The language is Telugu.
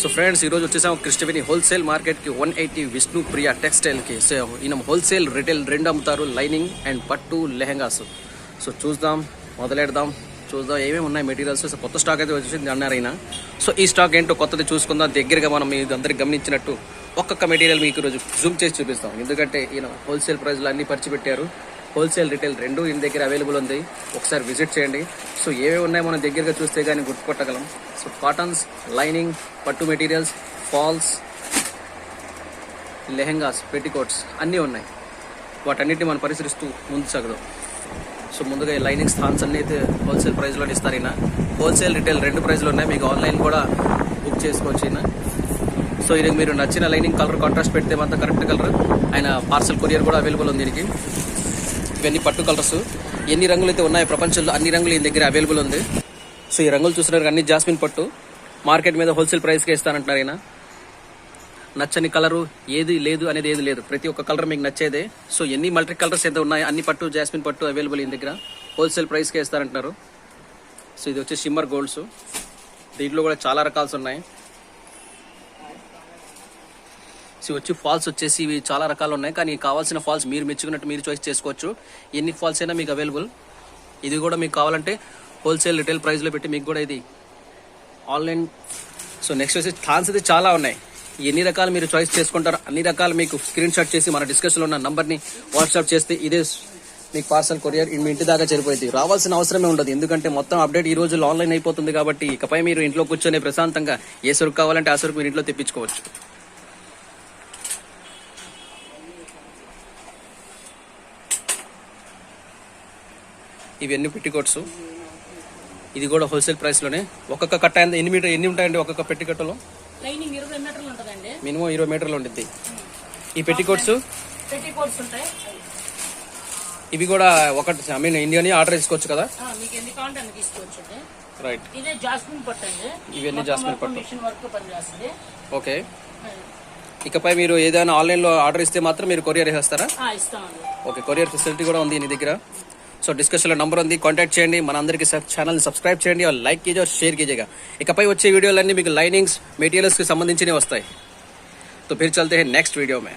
సో ఫ్రెండ్స్ ఈరోజు వచ్చేసాము కృష్ణవేణి హోల్సేల్ మార్కెట్కి వన్ ఎయిటీ విష్ణు ప్రియ టెక్స్టైల్కి సో ఈయన హోల్సేల్ రిటైల్ రెండు అమ్ముతారు లైనింగ్ అండ్ పట్టు లెహెంగాస్. సో చూద్దాం మొదలెడదాం. చూద్దాం ఏమేమి ఉన్నాయి మెటీరియల్స్ సో కొత్త స్టాక్ అయితే వచ్చేసింది అన్నారు సో ఈ స్టాక్ ఏంటో కొత్తది చూసుకుందాం. దగ్గరగా మనం మీ అందరికి గమనించినట్టు ఒక్కొక్క మెటీరియల్ మీకు ఈరోజు జూమ్ చేసి చూపిస్తాం. ఎందుకంటే ఈయన హోల్సేల్ ప్రైస్లో అన్నీ పరిచిపెట్టారు. హోల్సేల్ రిటైల్ రెండు ఈయన దగ్గర అవైలబుల్ ఉంది. ఒకసారి విజిట్ చేయండి. సో ఏవే ఉన్నాయి మనం దగ్గరగా చూస్తే కానీ గుర్తుపట్టగలం. సో కాటన్స్ లైనింగ్ పట్టు మెటీరియల్స్ ఫాల్స్ లెహెంగాస్ పెట్టికోట్స్ అన్నీ ఉన్నాయి. వాటన్నిటిని మనం పరిశీలిస్తూ ముందు సాగుదాం సో ముందుగా ఈ లైనింగ్ స్థాన్స్ అన్ని అయితే హోల్సేల్ ప్రైస్లో ఇస్తారు ఈయన. హోల్సేల్ రిటైల్ రెండు ప్రైస్లు ఉన్నాయి. మీకు ఆన్లైన్ కూడా బుక్ చేసుకోవచ్చు ఈయన. సో ఇది మీరు నచ్చిన లైనింగ్ కలర్ కాంట్రాస్ట్ పెడితే మాత్రం కరెక్ట్ కలర్. ఆయన పార్సల్ కొరియర్ కూడా అవైలబుల్ ఉంది దీనికి ఇవన్నీ పట్టు కలర్స్. ఎన్ని రంగులు అయితే ఉన్నాయో ప్రపంచంలో అన్ని రంగులు ఈ దగ్గర అవైలబుల్ ఉంది. సో ఈ రంగులు చూసినారు అన్ని జాస్మిన్ పట్టు. మార్కెట్ మీద హోల్సేల్ ప్రైస్కే ఇస్తానంటున్నారు ఈయన. నచ్చని కలరు ఏది లేదు అనేది ఏది లేదు. ప్రతి ఒక్క కలర్ మీకు నచ్చేదే. సో ఎన్ని మల్టీ కలర్స్ అయితే ఉన్నాయి అన్ని పట్టు జాస్మిన్ పట్టు అవైలబుల్ ఈ దగ్గర. హోల్సేల్ ప్రైస్కే ఇస్తారంటున్నారు సో ఇది వచ్చి షిమ్మర్ గోల్డ్స్. దీంట్లో కూడా చాలా రకాల్స్ ఉన్నాయి. సో వచ్చి ఫాల్స్ వచ్చేసి ఇవి చాలా రకాలు ఉన్నాయి. కానీ కావాల్సిన ఫాల్స్ మీరు మెచ్చుకున్నట్టు మీరు చాయిస్ చేసుకోవచ్చు. ఎన్ని ఫాల్స్ అయినా మీకు అవైలబుల్ ఇది కూడా మీకు కావాలంటే హోల్సేల్ రిటైల్ ప్రైస్లో పెట్టి మీకు కూడా ఇది ఆన్లైన్ సో నెక్స్ట్ వచ్చి థాన్స్ అయితే చాలా ఉన్నాయి. ఎన్ని రకాలు మీరు చాయిస్ చేసుకుంటారు అన్ని రకాలు మీకు స్క్రీన్ షాట్ చేసి మన డిస్కషన్లో ఉన్న నంబర్ని వాట్సాప్ చేస్తే ఇదే మీకు పార్సల్ కొరియర్ మీ ఇంటి దాకా చేరిపోయింది. రావాల్సిన అవసరమే ఉండదు. ఎందుకంటే మొత్తం అప్డేట్ ఈ రోజుల్లో ఆన్లైన్ అయిపోతుంది కాబట్టి ఇకపై మీరు ఇంట్లో కూర్చొని ప్రశాంతంగా ఏ సరుకు కావాలంటే ఆ సరుకు మీరు ఇంట్లో తెప్పించుకోవచ్చు. ఇవన్నీ పెట్టికోట్స్ ఇది కూడా హోల్సేల్ ప్రైస్లోనే ఒక్కొక్క కట్ట ఎన్ని మీటర్ ఎన్ని ఉంటాయండి ఒక్కొక్క పెట్టికట్టలో మినిమం ఇరవై మీటర్లు ఉండిద్ది. ఈ పెట్టికోట్స్ ఇవి కూడా ఒకటి ఐ మీన్ ఇండియాని ఆర్డర్ చేసుకోవచ్చు కదా? రైట్ ఇవన్నీ జాస్మిన్ పట్టు. ఓకే. ఇకపై మీరు ఏదైనా ఆన్లైన్లో ఆర్డర్ ఇస్తే మాత్రం మీరు కొరియర్ ఇస్తామండి. ఓకే కొరియర్ ఫెసిలిటీ కూడా ఉంది నీ దగ్గర. సో డిస్కషన్లో నంబర్ ఉంది కాంటాక్ట్ చేయండి మన అందరికీ ఛానల్ సబ్స్క్రైబ్ చేయండి और లైక్ कीजिए और షేర్ कीजिएगा ఇకపై వచ్చే వీడియోలన్నీ మీకు లైనింగ్స్ మెటీరియల్స్కి సంబంధించినవి వస్తాయి तो फिर चलते हैं नेक्स्ट वीडियो में